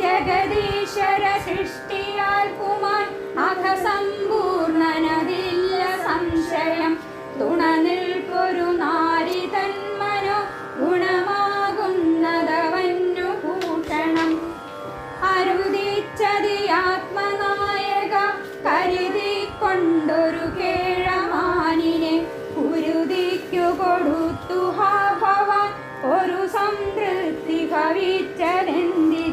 ജഗദീശ്വര സൃഷ്ടിയാൽ കുമാൻ അഘസമ്പൂർണനതില്ല സംശയം. തുണ നിൽപ്പൊരു നാരി തന്മനോ ഗുണമാകുന്നതവന്നു കൂട്ടണം. അരുതിച്ചതി ആത്മനായക കരുതിക്കൊണ്ടൊരു കേഴമാനിനെ കുരുതിക്കു കൊടുത്തു ഹാ ഭവാൻ. ഒരു സംതൃപ്തി ഭവിച്ചതെന്തിരിൽ മനുജന്റെ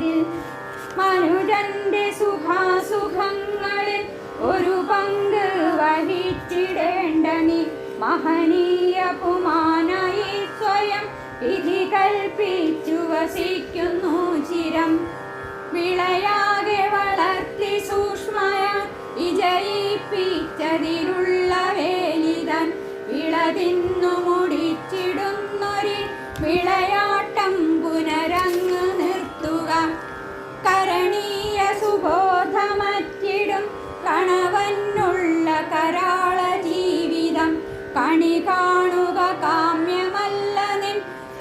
സുഖാസുഖങ്ങളിൽ ഒരു പങ്ക് വഹിച്ചിടേണ്ട നീ മഹനീയ പുമാനായി സ്വയം വിധി കൽപ്പിച്ചു വസിക്കുന്നു ചിരം. വിളയാകെ വളർത്തി സൂക്ഷ്മയ വിജയിപ്പിച്ചതിലുള്ള വേലിതൻ. വിളതിന്നു മുടിച്ചിടുന്നൊരു വിളയാട്ടം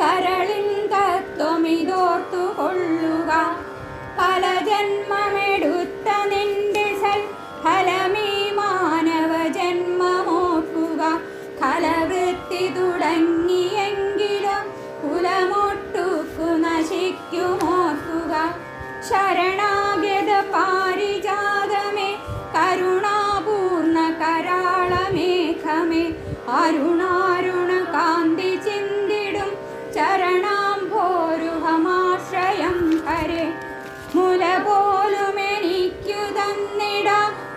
കരളിൻ തത്വമിതോർത്തു കൊള്ളുക പല ജന്മമെടുത്ത നിന്റെ സൽ ഫലമീ മാനവ ജന്മമോക്കുക ഫലവൃത്തി തുടങ്ങിയെങ്കിലും കുലമൊട്ടുക്കു നശിക്കുമോക്കുക ശരണാഗത പാരിജാതമേ കരുണാപൂർണ കരാളമേഘമേ അരുണാരുണ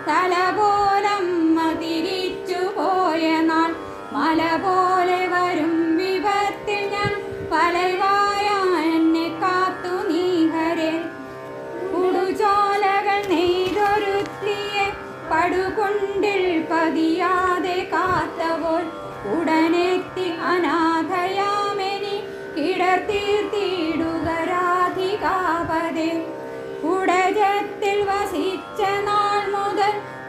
തല പോലം തിരിച്ചു പോയ നാൾ മല പോലെ വരും വിപത്തിൽ ഞാൻ പലവായ എന്നെ കാത്തു നീഹരെ. കുടുചോലകൾ നെയ്തൊരുത്തിയെ പടുകൊണ്ടിൽ പതിയാതെ കാത്തവോൾ. ഉടനെത്തി അനാഥയാമെനി കിടത്തിയിടുക രാധികാപതേ ഉടജത്തിൽ വസിച്ച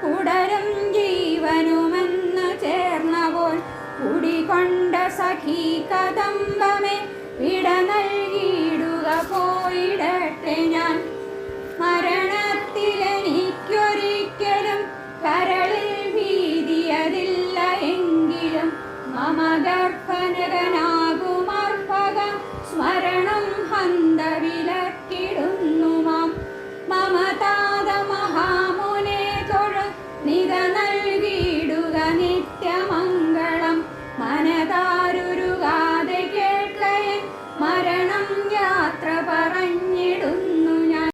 ഉടലും ജീവനുമെന്ന് ചേർന്നപ്പോൾ കുടികൊണ്ട സഖി കദമ്പമേ വിട നൽകിയിടുക പോയിടട്ടെ ഞാൻ. മരണത്തിലെനിക്കൊരിക്കലും കരളിൽ ഭീതിയതില്ല എങ്കിലും മമഗർഭനകനാ Bienvenida a